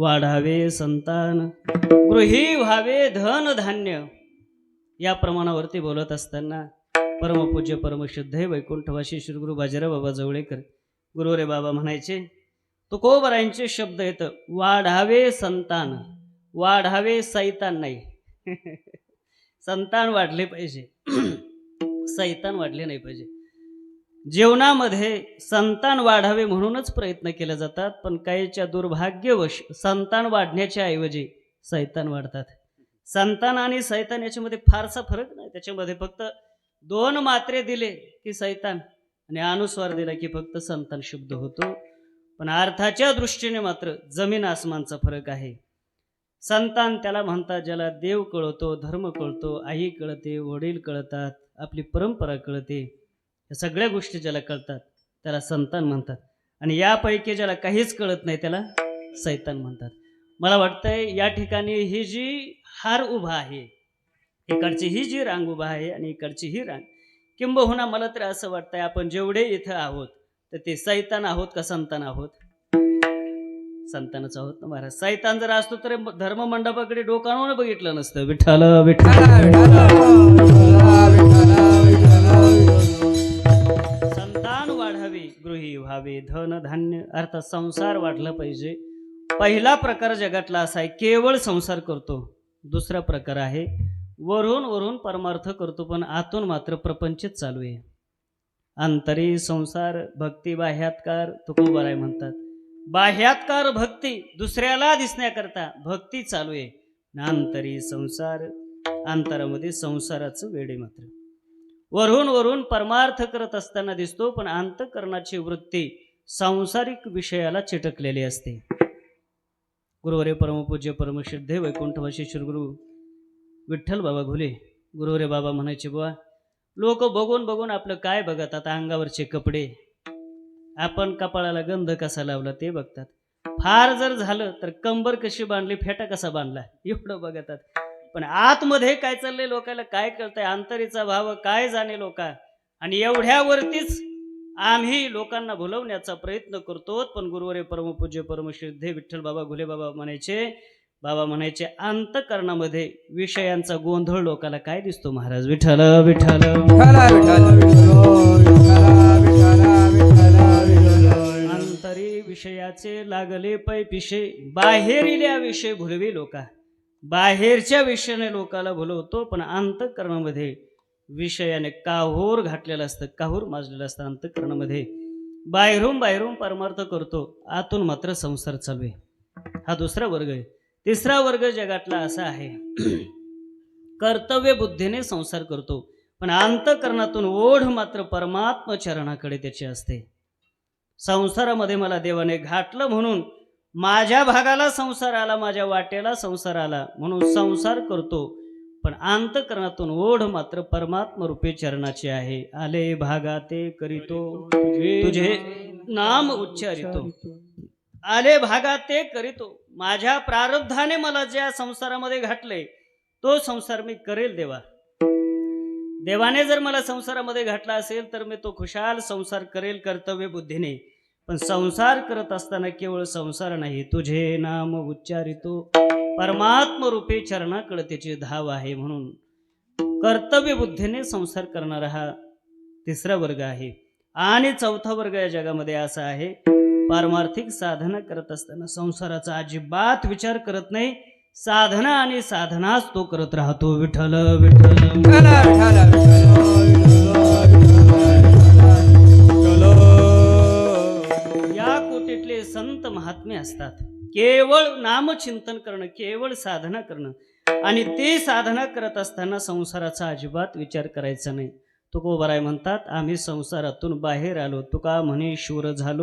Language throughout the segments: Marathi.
वाढावे संतान गृही व्हावे धन धान्य. या प्रमाणावरती बोलत असताना परमपूज्य परमशुद्ध हे वैकुंठवासी श्री गुरु बाजीराव बाबा जवळेकर गुरु रे बाबा म्हणायचे तुकोबरायांचे शब्द येतं वाढावे संतान वाढावे सैतान नाही. संतान वाढले पाहिजे. सैतान वाढले नाही पाहिजे. जीवनामध्ये संतान वाढावे म्हणूनच प्रयत्न केले जातात पण काहीच्या दुर्भाग्यवश संतान वाढण्याच्या ऐवजी सैतान वाढतात. संतान आणि सैतान याच्यामध्ये फारसा फरक नाही. त्याच्यामध्ये फक्त दोन मात्रे दिले की सैतान आणि अनुस्वार दिला की फक्त संतान शुद्ध होतो. पण अर्थाच्या दृष्टीने मात्र जमीन आसमानचा फरक आहे. संतान त्याला म्हणतात ज्याला देव कळतो धर्म कळतो आई कळते वडील कळतात आपली परंपरा कळते. या सगळ्या गोष्टी ज्याला कळतात त्याला संतान म्हणतात. आणि यापैकी ज्याला काहीच कळत नाही त्याला सैतान म्हणतात. मला वाटतंय या ठिकाणी ही जी हार उभा आहे इकडची ही जी रांग उभा आहे आणि इकडची ही रांग किंबहुना मला तर असं वाटतंय आपण जेवढे इथं आहोत तर ते सैतान आहोत का संतान आहोत? संतानच आहोत ना महाराज. सैतान जर असतो तर धर्म मंडपाकडे डोकावून बघितलं नसतं. विठ्ठल विठ्ठल. गृही व्हावे. धन धान्य अर्थात संसार वाढला पाहिजे. पहिला प्रकार जगातला असा आहे केवळ संसार करतो. दुसरा प्रकार आहे वरून वरून परमार्थ करतो पण आतून मात्र प्रपंचित चालू आहे. अंतरी संसार भक्ती बाह्यात्कार तुकोबाराय म्हणतात. बाह्यात्कार भक्ती दुसऱ्याला दिसण्याकरता भक्ती चालू आहे. नांतरी संसार अंतरामध्ये संसाराचं वेडे मात्र. वरून वरून परमार्थ करत असताना दिसतो पण अंतकरणाची वृत्ती सांसारिक विषयाला चिटकलेली असते. गुरुवरे परमपूज्य परमश्रद्धे वैकुंठवासी श्रीगुरु विठ्ठल बाबा घुले गुरुवरे बाबा म्हणायचे बुवा लोक बघून बघून आपलं काय बघत आता अंगावरचे कपडे आपण कपाळाला गंध कसा लावला ते बघतात. फार जर झालं तर कंबर कशी बांधली फेटा कसा बांधला? एवढं बघतात. पण आतमध्ये काय चाललंय लोकांना काय कळतंय? अंतरीचा भाव काय जाणे लोका? आणि एवढ्यावरतीच आम्ही लोकांना भुलवण्याचा प्रयत्न करतो. पण गुरुवरे परमपूज्य परमश्रद्धे विठ्ठल बाबा घुले बाबा म्हणायचे बाबा म्हणायचे अंतकरणामध्ये विषयांचा गोंधळ लोकाला काय दिसतो? महाराज विठ्ठल विठ्ठल अंतरी विषयाचे लागले पै पिशे बाहेरील्या विषय भुलवी लोका. बाहेरच्या विषयाने लोकाला भुलवतो पण अंतकरणामध्ये विषयाने काहूर घातलेलं असतं काहूर माजलेलं असतं अंतकरणामध्ये. बाहेरून बाहेरून परमार्थ करतो आतून मात्र संसार चालू आहे. हा दुसरा वर्ग आहे. तिसरा वर्ग जगातला असा आहे. कर्तव्य बुद्धीने संसार करतो पण अंतकरणातून ओढ मात्र परमात्मचरणाकडे त्याची असते. संसारामध्ये मला देवाने घातलं म्हणून माझ्या भागाला संसार आला माझ्या वाटेला संसार आला म्हणून संसार करतो. पण अंतकरणातून ओढ मात्र परमात्म रूपे चरणाची आहे. आले भागाते करीतो. तुझे नाम उच्चारितो. आले भागात ते करीतो. माझ्या प्रारब्धाने मला ज्या संसारामध्ये घातले तो संसार मी करेल देवा. देवाने जर मला संसारामध्ये घातला असेल तर मी तो खुशाल संसार करेल कर्तव्य बुद्धीने. पण संसार करत असताना केवळ संसार नाही तुझे नाम उच्चारितो. परमात्म रूपे चरणाकडे त्याची धाव आहे म्हणून कर्तव्य बुद्धीने संसार करणारा हा तिसरा वर्ग आहे. आणि चौथा वर्ग या जगामध्ये असा आहे पारमार्थिक साधना करत असताना संसाराचा अजिबात विचार करत नाही साधना आणि साधनाच तो करत राहतो. विठ्ठल विठ्ठल. संत महात्मे असतात. केवळ नामचिंतन करणं केवळ साधना करणं आणि ते साधना करत असताना संसाराचा अजिबात विचार करायचा नाही. तुकोबराय म्हणतात आम्ही संसारातून बाहेर आलो तुका म्हणे शूर झालो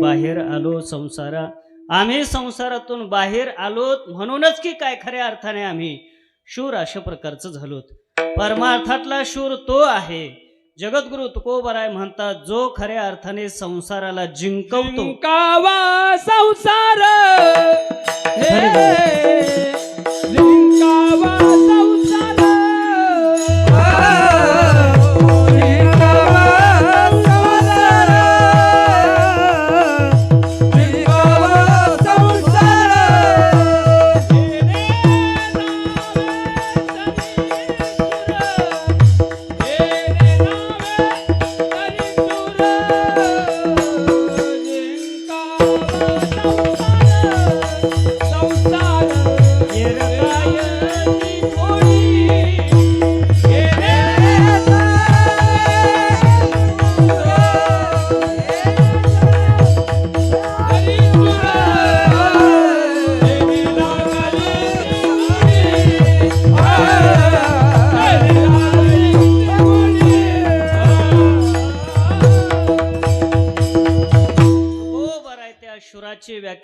बाहेर आलो संसारा. आम्ही संसारातून बाहेर आलो म्हणूनच की काय खऱ्या अर्थाने आम्ही शूर अशा प्रकारचं झालोत. परमार्थातला शूर तो आहे. जगद्गुरु तुकोबराय म्हणतात जो खऱ्या अर्थाने संसाराला जिंकवतो कावा संसार.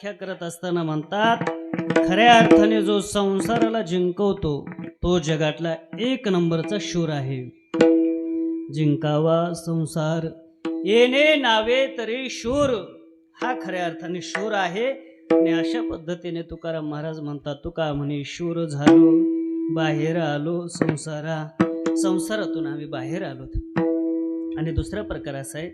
व्याख्या करत असताना म्हणतात खऱ्या अर्थाने जो संसाराला जिंकवतो तो जगातला एक नंबरचा शूर आहे. जिंकावा संसार येणे नावे तरी शूर. हा खऱ्या अर्थाने शूर आहे. आणि अशा पद्धतीने तुकाराम महाराज म्हणतात तुका म्हणे शूर झालो बाहेर आलो संसारा संसारातून आम्ही बाहेर आलो आणि दुसरा प्रकार असा आहे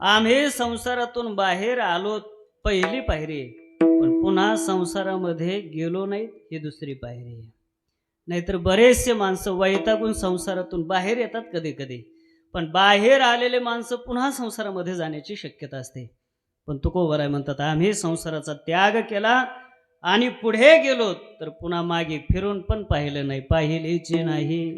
आम्ही संसारातून बाहेर आलो पहिली पायरी आहे. पण पुन्हा संसारामध्ये गेलो नाहीत ही दुसरी पायरी आहे. नाहीतर बरेचसे माणसं वैतागून संसारातून बाहेर येतात कधी कधी पण बाहेर आलेले माणसं पुन्हा संसारामध्ये जाण्याची शक्यता असते. पण तुकोबर आहे म्हणतात आम्ही संसाराचा त्याग केला आणि पुढे गेलो तर पुन्हा मागे फिरून पण पाहिलं नाही. पाहिलेचे नाही.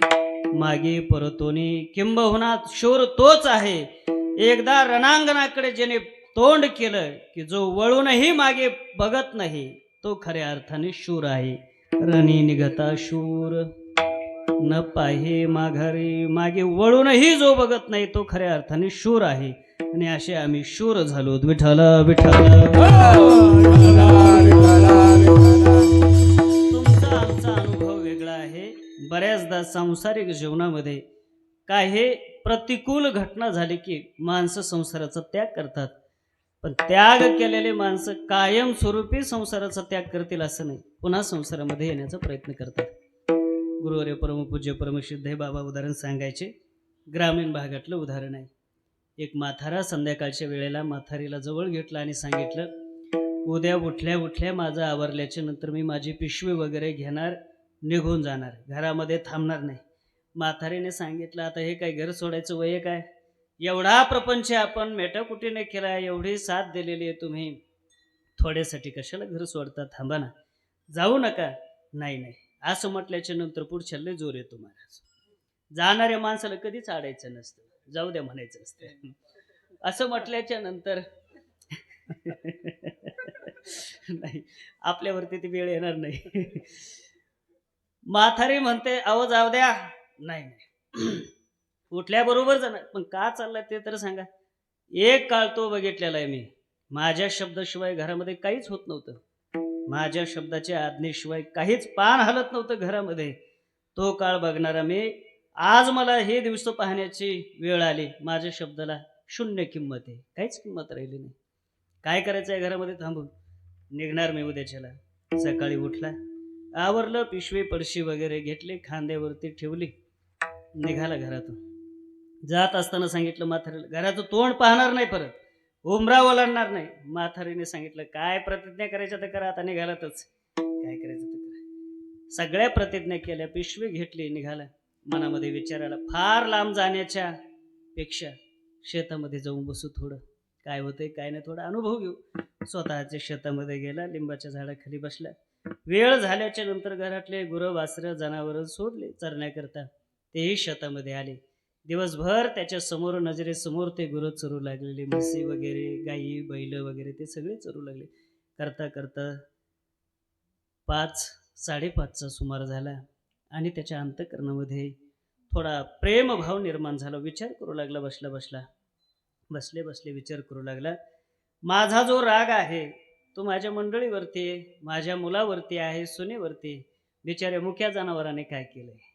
मागे परतोनी किंबहुना शोर तोच आहे. एकदा रणांगणाकडे ज्याने तोंड केलं की जो वळूनही मागे बघत नाही तो खऱ्या अर्थाने शूर आहे. रणी निघता शूर. न पाहे माघारी मागे वळूनही जो बघत नाही तो खऱ्या अर्थाने शूर आहे. आणि असे आम्ही शूर झालो. विठल विठ्ठल. तुमचा आमचा अनुभव वेगळा आहे. बऱ्याचदा सांसारिक जीवनामध्ये काही प्रतिकूल घटना झाली की माणसं संसाराचा त्याग करतात. पण त्याग केलेले माणसं कायमस्वरूपी संसाराचा त्याग करतील असं नाही. पुन्हा संसारामध्ये येण्याचा प्रयत्न करतात. गुरुवर्य परमपूज्य परमसिद्ध हे बाबा उदाहरण सांगायचे. ग्रामीण भागातलं उदाहरण आहे. एक माथारा संध्याकाळच्या वेळेला माथारीला जवळ घेतलं आणि सांगितलं उद्या उठल्या उठल्या माझं आवरल्याच्या नंतर मी माझी पिशवी वगैरे घेणार निघून जाणार. घरामध्ये थांबणार नाही. माथारीने सांगितलं आता हे काय घर सोडायचं वय काय? एवढा प्रपंच आपण मेटाकुटीने केला एवढी साथ दिलेली आहे तुम्ही. थोड्यासाठी कशाला घर सोडता थांबा ना. जाऊ नका. नाही नाही. असं म्हटल्याच्या नंतर पुढच्या लय जोर येतो महाराज. जाणाऱ्या माणसाला कधीच आडायचं नसतं. जाऊ द्या म्हणायचं असतं. असं म्हटल्याच्या नंतर नाही आपल्यावरती ती वेळ येणार नाही. म्हातारी म्हणते अहो जाऊ द्या. नाही नाही. उठल्याबरोबर जाणार. पण का चाललाय ते तर सांगा. एक काळ तो बघितलेला आहे मी. माझ्या शब्दाशिवाय घरामध्ये काहीच होत नव्हतं. माझ्या शब्दाच्या आज्ञेशिवाय काहीच पान हलत नव्हतं घरामध्ये. तो काळ बघणारा मी आज मला हे दिवस पाहण्याची वेळ आली. माझ्या शब्दाला शून्य किंमत आहे. काहीच किंमत राहिली नाही. काय करायचं आहे घरामध्ये थांबून? निघणार मी उद्याच्याला. सकाळी उठला. आवरलं पिशवी पडशी वगैरे घेतली खांद्यावरती ठेवली. निघाला घरातून. जात असताना सांगितलं म्हातारीला घराचं तोंड पाहणार नाही परत. उमरा ओलांडणार नाही. म्हातारीने सांगितलं काय प्रतिज्ञा करायच्या तर करा आता निघालातच. काय करायचं तर करा. सगळ्या प्रतिज्ञा केल्या पिशवी घेतली निघाला. मनामध्ये विचारायला फार लांब जाण्याच्या पेक्षा शेतामध्ये जाऊन बसू थोडं. काय होतंय काय नाही थोडा अनुभव घेऊ. स्वतःच्या शेतामध्ये गेला लिंबाच्या झाडाखाली बसला. वेळ झाल्याच्यानंतर घरातले गुरं वासरं जनावरं सोडले चरण्याकरता तेही शेतामध्ये आले. दिवसभर त्याच्यासमोर नजरेसमोर ते गुरं चरू लागलेले म्हशी वगैरे गाई बैल वगैरे ते सगळे चरू लागले. करता करता पाच साडेपाचचा सुमार झाला आणि त्याच्या अंतकरणामध्ये थोडा प्रेमभाव निर्माण झाला. विचार करू लागला बसला बसला. बसले बसले विचार करू लागला. माझा जो राग आहे तो माझ्या मंडळीवरती आहे माझ्या मुलावरती आहे सुनेवरती बिचाऱ्या मुख्या जनावराने काय केलंय?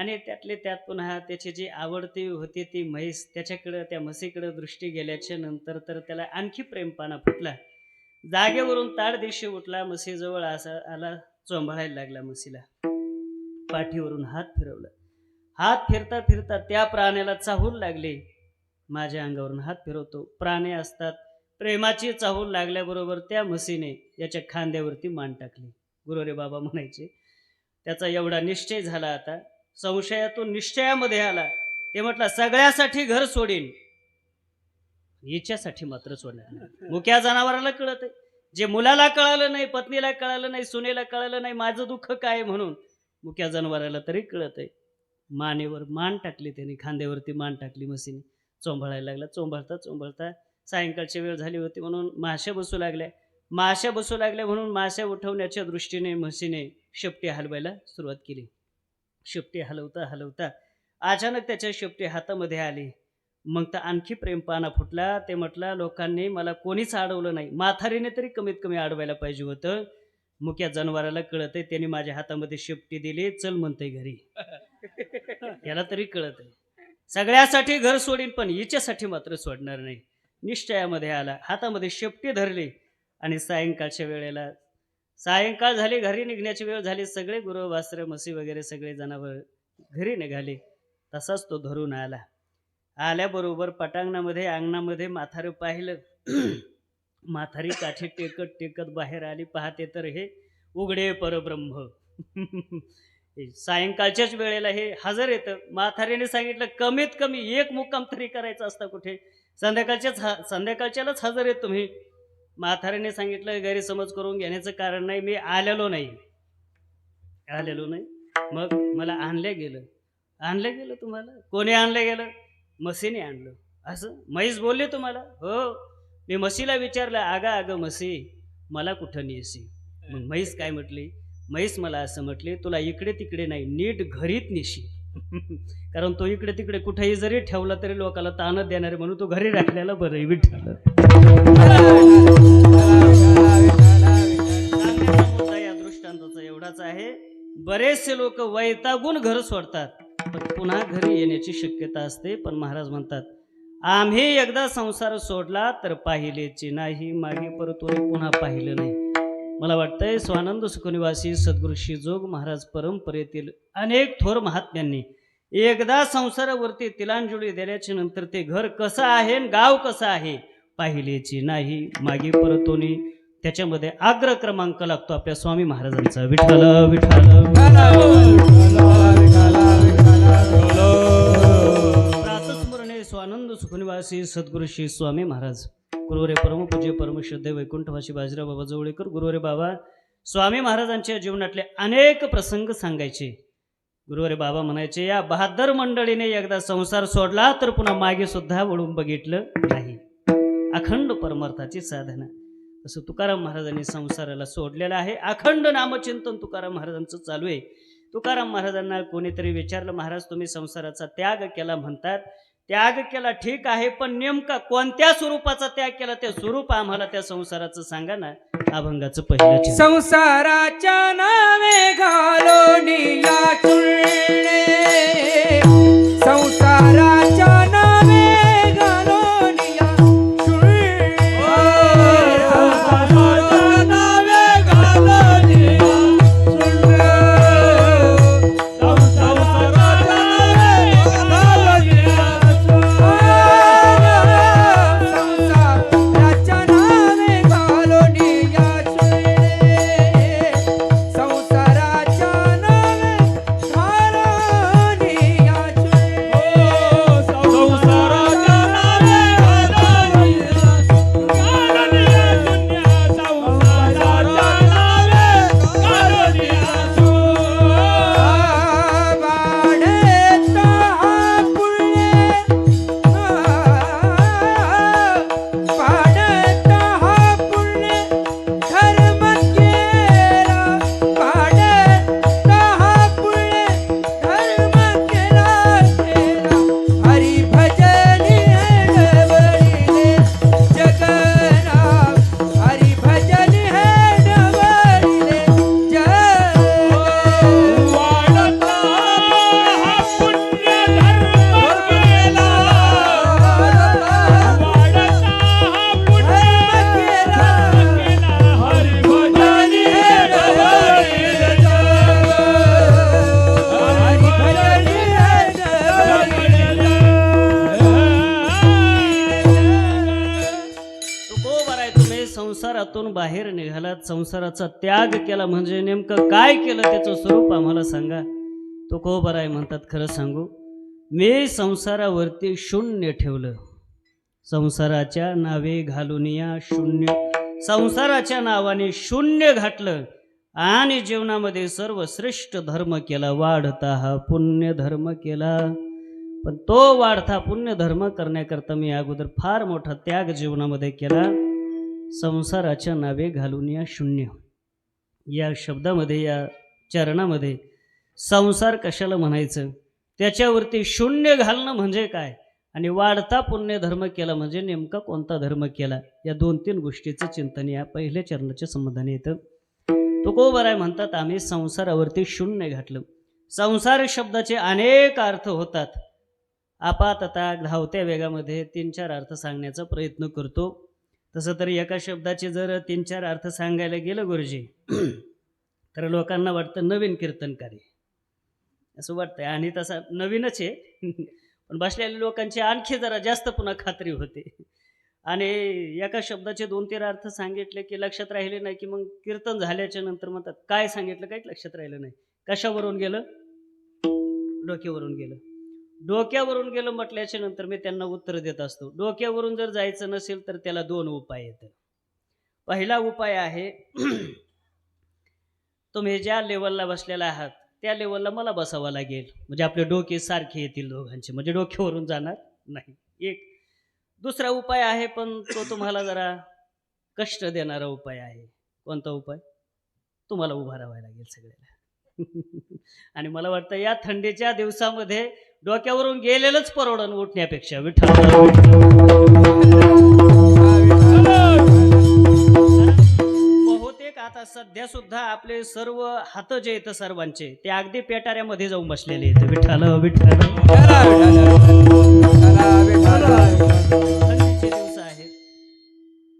आणि त्यातले त्यात पुन्हा त्याची जी आवडती होती ती म्हैस त्याच्याकडं त्या म्हसीकडं दृष्टी गेल्याच्यानंतर तर त्याला आणखी प्रेमपाना फुटला. जागेवरून ताड दिवशी उठला म्हशीजवळ असा आला चोंभाळायला लागला म्हशीला. पाठीवरून हात फिरवला. हात फिरता फिरता त्या प्राण्याला चाहूल लागले. माझ्या अंगावरून हात फिरवतो. प्राणे असतात. प्रेमाची चाहूल लागल्याबरोबर त्या म्हशीने याच्या खांद्यावरती मान टाकली. गुरुरे बाबा म्हणायचे त्याचा एवढा निश्चय झाला आता संशयातून निश्चयामध्ये आला. ते म्हटलं सगळ्यासाठी घर सोडीन. हिच्यासाठी मात्र सोडणार मुक्या जनावराला कळत आहे जे मुलाला कळालं नाही पत्नीला कळालं नाही सुनेला कळालं नाही माझं दुःख काय म्हणून मुक्या जनावराला तरी कळत आहे मानेवर मान टाकली त्याने खांद्यावरती मान टाकली म्हशीने. चोंभाळायला लागला. चोंभाळता चोंभाळता सायंकाळची वेळ झाली होती म्हणून माश्या बसू लागल्या. माश्या बसू लागल्या म्हणून माश्या उठवण्याच्या दृष्टीने म्हशीने शेपटी हलवायला सुरुवात केली. शेपटी हलवता हलवता अचानक त्याच्या शेपटी हातामध्ये आली. मग तर आणखी प्रेमपाना फुटला. ते म्हटलं लोकांनी मला कोणीच अडवलं नाही. म्हातारीने तरी कमीत कमी अडवायला पाहिजे होतं. मुक्या जनावराला कळत आहे त्यांनी माझ्या हातामध्ये शेपटी दिली. चल म्हणते घरी. याला तरी कळत आहे सगळ्यासाठी घर सोडीन पण हिच्यासाठी मात्र सोडणार नाही. निश्चयामध्ये आला. हातामध्ये शेपटी धरली आणि सायंकाळच्या वेळेला सायंकाळ झाली घरी निघण्याची वेळ झाली सगळे गुरु वास्त्र मसी वगैरे सगळे जनावर घरी निघाले. तसाच तो धरून आला. आल्याबरोबर पटांगणामध्ये अंगणामध्ये माथारं पाहिलं. माथारी काठी टेकत टेकत बाहेर आली. पाहते तर हे उघडे परब्रह्म. सायंकाळच्याच वेळेला हे हजर येतं. माथारीने सांगितलं कमीत कमी एक मुक्काम तरी करायचा असता कुठे? संध्याकाळच्याच हा संध्याकाळच्यालाच हजर येत तुम्ही. म्हाताऱ्याने सांगितलं गैरसमज करून घेण्याचं कारण नाही मी आलेलो नाही. आलेलो नाही. मग मला आणलं गेलं. आणलं गेलं तुम्हाला? कोणी आणलं गेलं? मसीने आणलं. असं? म्हैस बोलले तुम्हाला? हो. मी म्हशीला विचारलं आगा अगं मसी मला कुठं नेसी मग म्हैस काय म्हटली? म्हैस मला असं म्हटले तुला इकडे तिकडे नाही नीट घरीत नेशी कारण तो इकडे तिकडे कुठेही जरी ठेवला तरी लोकाला ताण देणार म्हणून तो घरी राखलेला बरं विठ्ठल. मुद्दा या दृष्टांताचा एवढाच आहे. बरेचसे लोक वैतागून घर सोडतात पण पुन्हा घरी येण्याची शक्यता असते. पण महाराज म्हणतात आम्ही एकदा संसार सोडला तर पाहिलेची नाही मागे परतून पुन्हा पाहिलं नाही. मला वाटतंय स्वानंद सुखनिवासी सद्गुरू श्रीजोग महाराज परंपरेतील अनेक थोर महात्म्यांनी एकदा संसारावरती तिलांजुळी दिल्याच्या नंतर ते घर कसं आहे आणि गाव कसं आहे पाहिलेची नाही. मागे परतोनी त्याच्यामध्ये आग्र क्रमांक लागतो आपल्या स्वामी महाराजांचा. विठ्ठल विठ्ठल. प्रातस्मरणे स्वानंद सुखनिवासी सद्गुरू श्री स्वामी महाराज. गुरुवरे परमपूज्य परमश्रद्धे वैकुंठवासी बाजीराव बाबा जवळेकर. गुरुवरे बाबा स्वामी महाराजांच्या जीवनातले अनेक प्रसंग सांगायचे. गुरुवरे बाबा म्हणायचे या बहादर मंडळीने एकदा संसार सोडला तर पुन्हा मागे सुद्धा वळून बघितलं नाही. अखंड परमार्थाची साधना. तसं तुकाराम महाराजांनी संसाराला सोडलेलं आहे. अखंड नामचिंतन तुकाराम महाराजांचं चालू आहे. तुकाराम महाराजांना कोणीतरी विचारलं महाराज तुम्ही संसाराचा त्याग केला म्हणतात. त्याग केला ठीक आहे पण नेमका कोणत्या स्वरूपाचा त्याग केला? ते स्वरूप आम्हाला त्या संसाराचं सांगा ना अभंगाचं पहिलं संसाराच्या नावे घालोनिया चुळणे संसाराच्या संसाराचा त्याग केला म्हणजे नेमकं काय केलं त्याचं स्वरूप आम्हाला सांगा. तो तुकोबर आहे म्हणतात खरं सांगू मी संसारावरती शून्य ठेवलं. संसाराच्या नावे घालून या शून्य संसाराच्या नावाने शून्य घातलं आणि जीवनामध्ये सर्वश्रेष्ठ धर्म केला वाढता हा पुण्य धर्म केला. पण तो वाढता पुण्य धर्म करण्याकरता मी अगोदर फार मोठा त्याग जीवनामध्ये केला. संसाराच्या नावे घालून या शून्य. या शब्दामध्ये या चरणामध्ये संसार कशाला म्हणायचं? त्याच्यावरती शून्य घालणं म्हणजे काय? आणि वाढता पुण्य धर्म केला म्हणजे नेमका कोणता धर्म केला? या दोन तीन गोष्टीचं चिंतन या पहिल्या चरणाच्या संबंधाने येतं. तुकोबराय म्हणतात आम्ही संसारावरती शून्य घातलं. संसार शब्दाचे अनेक अर्थ होतात. आपात आता धावत्या वेगामध्ये तीन चार अर्थ सांगण्याचा प्रयत्न करतो. तसं तर एका शब्दाचे जर तीन चार अर्थ सांगायला गेलं गुरुजी तर लोकांना वाटतं नवीन कीर्तनकारी. असं वाटतंय. आणि तसा नवीनच आहे. पण बसलेल्या लोकांची आणखी जरा जास्त पुन्हा खात्री होते. आणि एका शब्दाचे दोन तीन अर्थ सांगितले की लक्षात राहिले नाही की मग कीर्तन झाल्याच्यानंतर म्हणतात काय सांगितलं? काहीच लक्षात राहिलं नाही. कशावरून गेलं? डोक्यावरून गेलं. डोक्यावरून गेलं म्हटल्याच्या नंतर मी त्यांना उत्तर देत असतो. डोक्यावरून जर जायचं नसेल तर त्याला दोन उपाय येतात पहिला उपाय आहे तुम्ही ज्या लेवलला बसलेला आहात त्या लेवलला मला बसावं लागेल. म्हणजे आपले डोके सारखे येतील दोघांचे म्हणजे डोक्यावरून जाणार नाही. एक. दुसरा उपाय आहे पण तो तुम्हाला जरा कष्ट देणारा उपाय आहे. कोणता उपाय? तुम्हाला उभा राहावा लागेल सगळ्याला आणि मला वाटतं या थंडीच्या दिवसामध्ये डोक्यावरून गेलेलंच परवडण उठण्यापेक्षा. विठ्ठल. बहुतेक आता सध्या सुद्धा आपले सर्व हात जे येत सर्वांचे ते अगदी पेटाऱ्यामध्ये जाऊन बसलेले आहेत. विठ्ठल विठ्ठल. थंडीचे दिवस आहेत.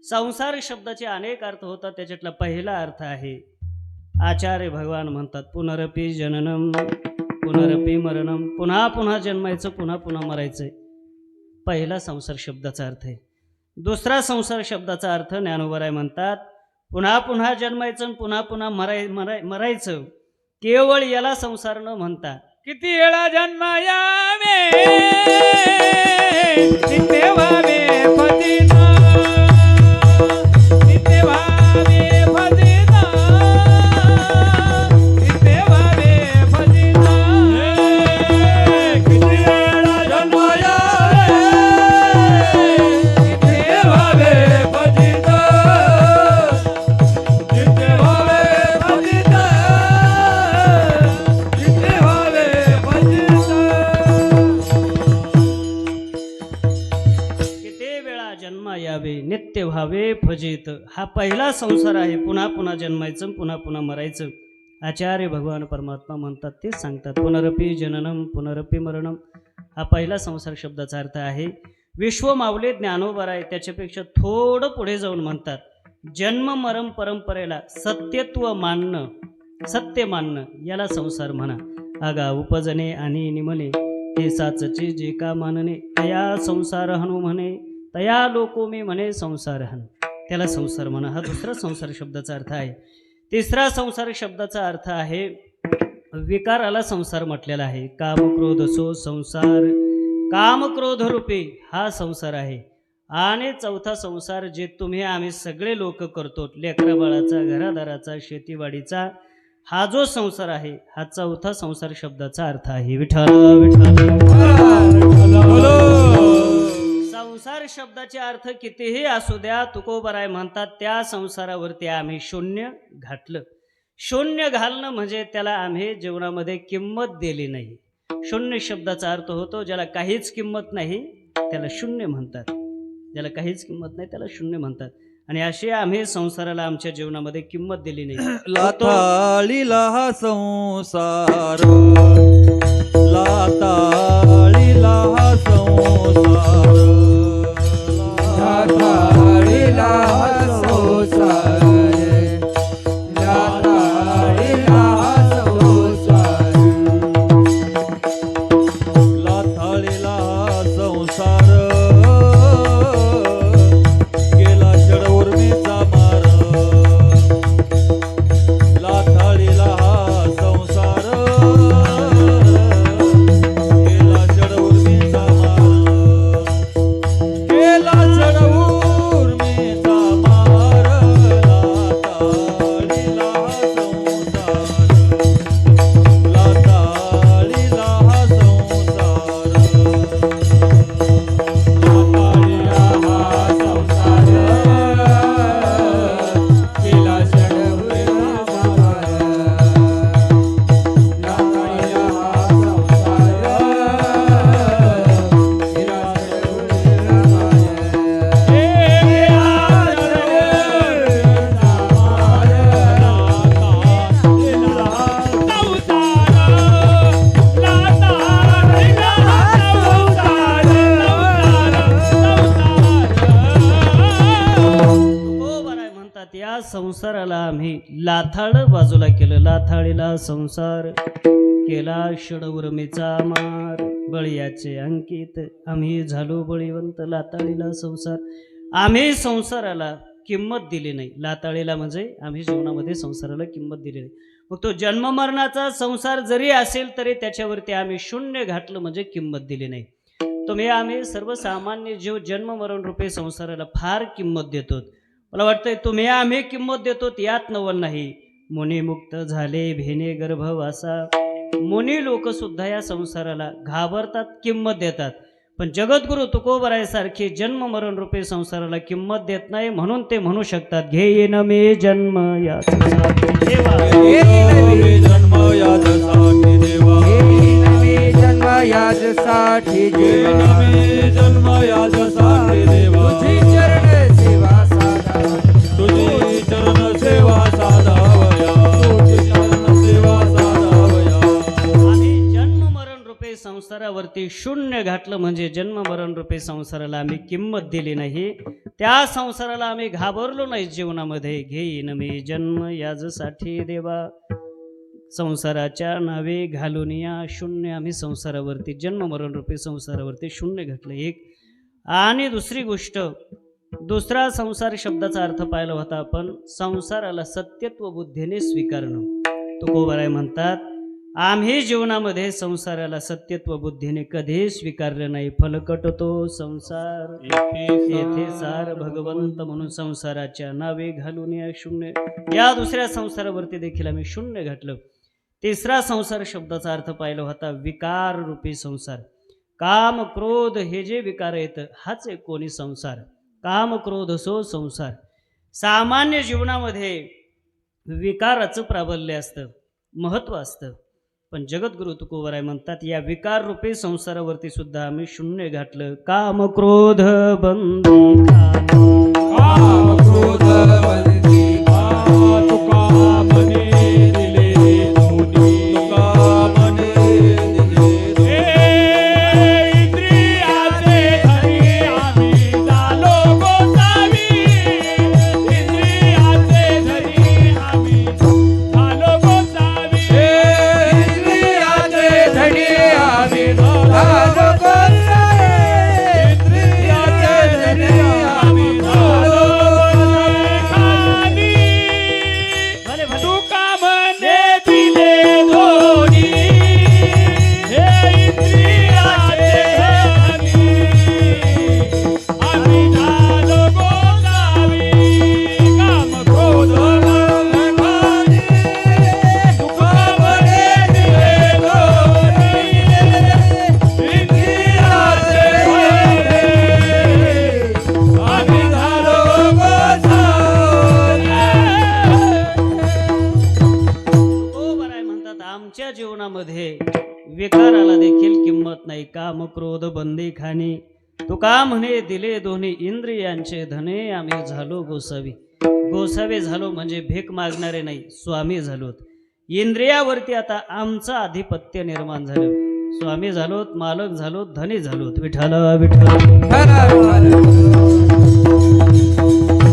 संसार शब्दाचे अनेक अर्थ होतात त्याच्यातला पहिला अर्थ आहे आचार्य भगवान म्हणतात पुनरपी जननम पुनरपी मरणम पुन्हा पुन्हा जन्मायचं पुन्हा पुन्हा मरायचं पहिला संसार शब्दाचा अर्थ आहे. दुसरा संसार शब्दाचा अर्थ ज्ञानोबराय म्हणतात पुन्हा पुन्हा जन्मायचं आणि पुन्हा पुन्हा मराय मराय मरायचं. केवळ याला संसार न म्हणता. किती वेळा जन्म फजित हा पहिला संसार आहे. पुन्हा पुन्हा जन्मायचं पुन्हा पुन्हा मरायचं. आचार्य भगवान परमात्मा म्हणतात तेच सांगतात. पुनरपी जननम पुनरपी मरणम हा पहिला संसार शब्दाचा अर्थ आहे. विश्व मावले आहे त्याच्यापेक्षा थोडं पुढे जाऊन म्हणतात जन्म मरम परंपरेला सत्यत्व मानणं सत्य मानणं याला संसार म्हणा. आगा उपजने आणि निमने हे साचचे जे का मानणे तया संसार हनु म्हणे तया लोको मी म्हणे संसार हन. त्याला संसार म्हणा हा दुसरा संसार शब्दाचा अर्थ आहे तिसरा संसार शब्दाचा अर्थ आहे विकाराला संसार म्हटलेला आहे काम क्रोध सो संसार काम क्रोध रूपी हा संसार आहे आणि चौथा संसार जे तुम्ही आम्ही सगळे लोक करतो लेकरा बाळाचा घरादाराचा शेतीवाडीचा हा जो संसार आहे हा चौथा संसार शब्दाचा अर्थ आहे विठाला विठाला संसार शब्दाचे अर्थ कितीही असू द्या तुकोबराय म्हणतात त्या संसारावरती आम्ही शून्य घातलं. शून्य घालणं म्हणजे त्याला आम्ही जीवनामध्ये किंमत दिली नाही. शून्य शब्दाचा अर्थ होतो ज्याला काहीच किंमत नाही त्याला शून्य म्हणतात. ज्याला काहीच किंमत नाही त्याला शून्य म्हणतात. आणि अशी आम्ही संसाराला आमच्या जीवनामध्ये किंमत दिली नाही. लाताळीला हा संसार. लाताळीला हा संसार. केलं लाथाळीला संसार केला षडउर्मीचा मार. बळीयाचे अंकित आम्ही झालो बळीवंत लाताळीला संसार. आम्ही संसाराला किंमत दिली नाही. लाताळीला म्हणजे आम्ही जीवनामध्ये संसाराला किंमत दिली नाही. मग तो जन्म मरणाचा संसार जरी असेल तरी त्याच्यावरती आम्ही शून्य घातलं म्हणजे किंमत दिली नाही. तुम्ही आम्ही सर्वसामान्य जीव जन्म मरण रूपे संसाराला फार किंमत देतो मला वाटतंय तुम्ही आम्ही किंमत देतो यात नवल नाही. मुनिमुक्त झाले भेने गर्भवासा मुनी लोक सुद्धा या संसाराला घाबरतात किंमत देतात. पण जगद्गुरु तुकोबरायसारखे जन्म मरण रूपे संसाराला किंमत देत नाही म्हणून ते म्हणू शकतात घेईन मे जन्म या जन्म देवा. ते शून्य घातलं म्हणजे जन्ममरण रूपे संसाराला आम्ही किंमत दिली नाही. त्या संसाराला आम्ही घाबरलो नाही जीवनामध्ये. घेईन मी जन्म याजसाठी देवा. संसाराच्या नावे घालून या शून्य आम्ही संसारावरती जन्ममरण रूपे संसारावरती शून्य घातलं. एक. आणि दुसरी गोष्ट दुसरा संसार शब्दाचा अर्थ पाहिला होता आपण संसाराला सत्यत्व बुद्धीने स्वीकारणं. तुकोबराय म्हणतात आम्ही जीवनामध्ये संसाराला सत्यत्व बुद्धीने कधी स्वीकारलं नाही. फलकट तो संसार. येथे सार भगवंत म्हणून संसाराच्या नावे घालून या शून्य. या दुसऱ्या संसारावरती देखील आम्ही शून्य घातलं. तिसरा संसार शब्दाचा अर्थ पाहिला होता विकार रूपी संसार. काम क्रोध हे जे विकार आहेत हाच एक कोणी संसार. काम क्रोध सो संसार. सामान्य जीवनामध्ये विकाराचं प्राबल्य असतं महत्त्व असतं. पण जगद्गुरु तुकोबराय म्हणतात या विकार रूपी संसारावरती सुद्धा आम्ही शून्य घातलं. काम क्रोध बंदी तुका म्हणे दिले दोन्ही इंद्रियांचे धने? आम्ही झालो गोसावी. गोसावे झालो म्हणजे भीक मागणारे नाही स्वामी झालोत. इंद्रियावरती आता आमचं आधिपत्य निर्माण झालं. स्वामी झालोत मालक झालोत धनी झालोत. विठाल विठाल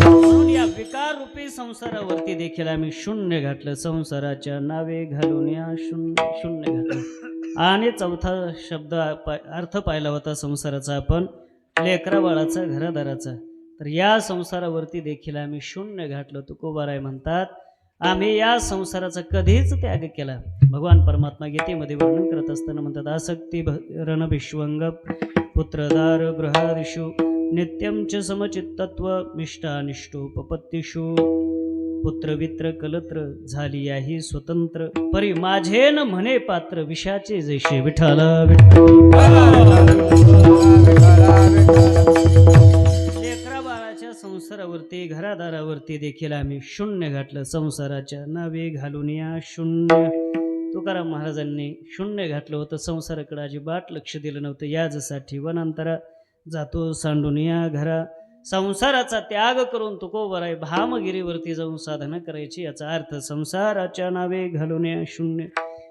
म्हणून या विकार रूपी संसारावरती देखील आम्ही शून्य घातलं. संसाराच्या नावे घालून या शून्य शून्य घातलं. आणि चौथा शब्द अर्थ पाहिला होता संसाराचा आपण. लेकरा बाळाचा घरादाराचा तर या संसारावरती देखील आम्ही शून्य घातलं तुकोबाराय म्हणतात आम्ही या संसाराचा कधीच त्याग केला भगवान परमात्मा गीतेमध्ये वर्णन करत असताना म्हणतात आसक्ती रणभिश्वंग पुत्रदार गृहादिषु नित्यं च समचित्तत्व मिष्टानिष्टोपपत्तिषु पुत्रवित्र कलत्र झाली याही स्वतंत्र परी माझे न म्हणे पात्र विषाचे जैसे विठाल लेकरा बाळाच्या संसारावरती घरादारावरती देखील आम्ही शून्य घातलं. संसाराच्या नावे घालून या शून्य. तुकाराम महाराजांनी शून्य घातलं होतं. संसाराकडे अजिबात लक्ष दिलं नव्हतं. याजसाठी वनांतरा जातो सांडून या घरा. संसाराचा त्याग करून तुकोबराय भामगिरीवरती जाऊन साधना करायची. याचा अर्थ संसाराच्या नावे घालून या शून्य.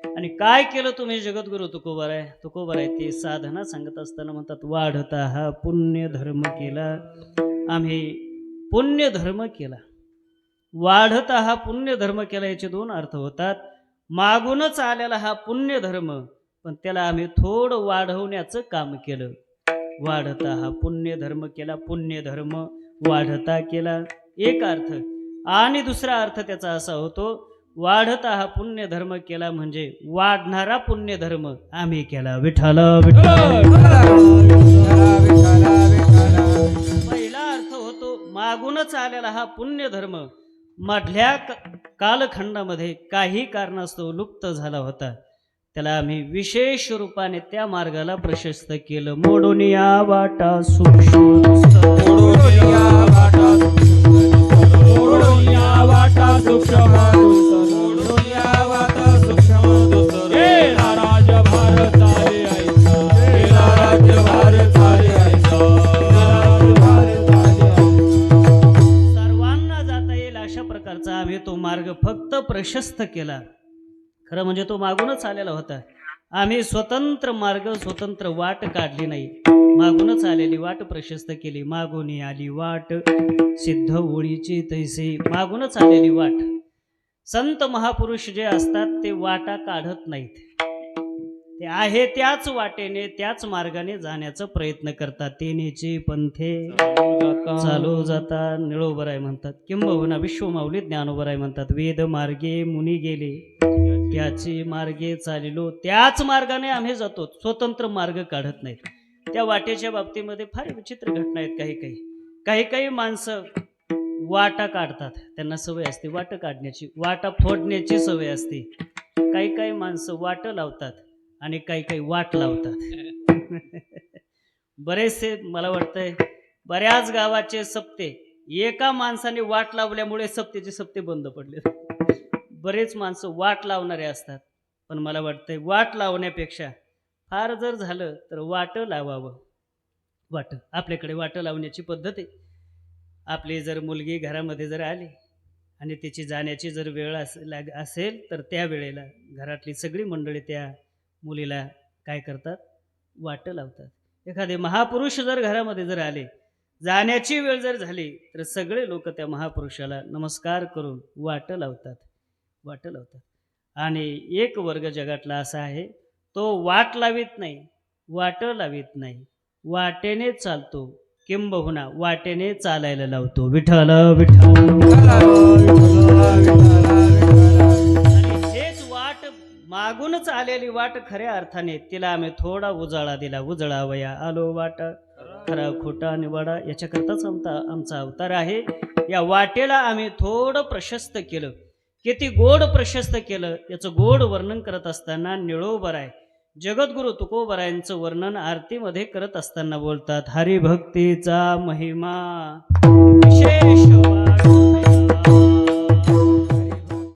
आणि काय केलं तुम्ही जगद्गुरु? तुकोबराय तुकोबराय ते साधना सांगत असताना म्हणतात वाढता हा पुण्य धर्म केला. आम्ही पुण्य धर्म केला. वाढता हा पुण्यधर्म केला याचे दोन अर्थ होतात. मागूनच आलेला हा पुण्यधर्म पण त्याला आम्ही थोडं वाढवण्याचं काम केलं. वाढता हा पुण्यधर्म केला पुण्यधर्म वाढता केला. एक अर्थ. आणि दुसरा अर्थ त्याचा असा होतो वाढता हा पुण्यधर्म केला म्हणजे वाढणारा पुण्यधर्म आम्ही केला. विठाला विठ्ठल. पहिला अर्थ होतो मागूनच आलेला हा पुण्यधर्म. मधल्या कालखंडामध्ये काही कारणास्तव लुप्त झाला होता. त्याला आम्ही विशेष रूपाने त्या मार्गाला प्रशस्त केलं. मोडून या वाटा सूक्ष्म मार्ग फक्त प्रशस्त केला. खरं म्हणजे तो मागूनच आलेला होता. आम्ही स्वतंत्र मार्ग स्वतंत्र वाट काढली नाही. मागूनच आलेली वाट प्रशस्त केली. मागून आली वाट. सिद्ध ओळीची तैसे. मागूनच आलेली वाट. संत महापुरुष जे असतात ते वाटा काढत नाहीत. ते आहे त्याच वाटेने त्याच मार्गाने जाण्याचा प्रयत्न करतात तेनेचे पंथे. चालू जाता. निळोबराय म्हणतात. किंबहुना विश्वमाऊली ज्ञानोबराय म्हणतात. वेद मार्गे मुनी गेले. त्याची मार्गे चालिलो. त्याच मार्गाने आम्ही जातो. स्वतंत्र मार्ग काढत नाहीत. त्या वाटेच्या बाबतीमध्ये फार विचित्र घटना आहेत काही काही. काही काही माणसं वाटा काढतात. त्यांना सवय असते वाट काढण्याची. वाटा फोडण्याची सवय असते. काही काही माणसं वाट लावतात. आणि काही काही वाट लावतात. बरेचसे मला वाटतंय बऱ्याच गावाचे सप्ते एका माणसाने वाट लावल्यामुळे सप्तेचे सप्ते बंद पडले बरेच माणसं वाट लावणारे असतात पण मला वाटतंय वाट लावण्यापेक्षा फार जर झालं तर वाट लावावं. वाट आपल्याकडे वाट लावण्याची पद्धत आहे. आपली जर मुलगी घरामध्ये जर आली आणि तिची जाण्याची जर वेळ अस लाग असेल तर त्या वेळेला घरातली सगळी मंडळी त्या मुलीला काय करतात वाटं लावतात एखादे महापुरुष जर घरामध्ये जर आले जाण्याची वेळ जर झाली तर सगळे लोक त्या महापुरुषाला नमस्कार करून वाटं लावतात वाटं लावतात आणि एक वर्ग जगातला असा आहे तो वाट लावित नाही वाटं लावित नाही वाटेने चालतो किंबहुना वाटेने चालायला लावतो विठ्ठल विठ्ठल मागूनच आलेली वाट खऱ्या अर्थाने तिला आम्ही थोडा उजाळा दिला. उजळावया आलो वाट. खरा खोटा निवाडा याच्याकरताच आमचा आमचा अवतार आहे. या वाटेला आम्ही थोडं प्रशस्त केलं. किती गोड प्रशस्त केलं याचं गोड वर्णन करत असताना निळोबर आहे जगद्गुरु तुकोबरायांचं वर्णन आरतीमध्ये करत असताना बोलतात हरिभक्तीचा महिमा. विशेष